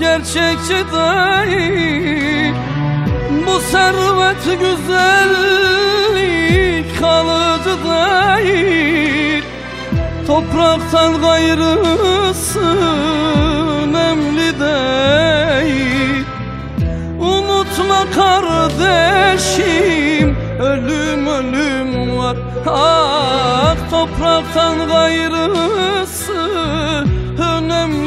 gerçekçi değil Bu servet güzellik kalıcı değil Topraktan gayrısı önemli değil. Unutma kardeşim ölüm ölüm var. Ah topraktan gayrısı önemli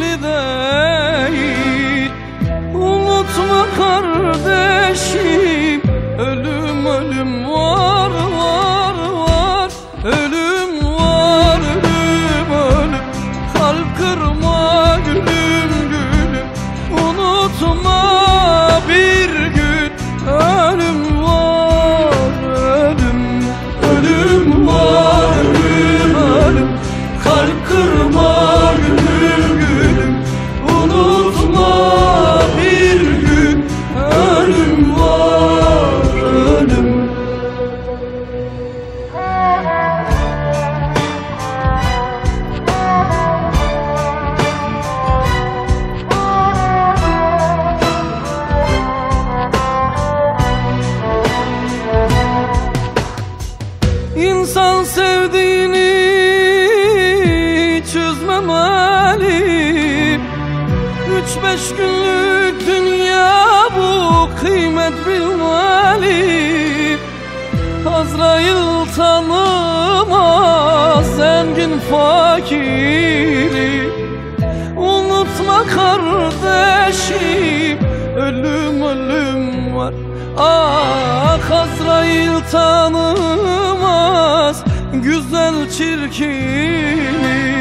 İnsan sevdiğini çözmemeli Üç beş günlük dünya bu kıymet bilmeli Azrail tanımaz zengin fakiri Unutma kardeşim ölüm ölüm var. Ah Azrail tanımaz güzel çirkini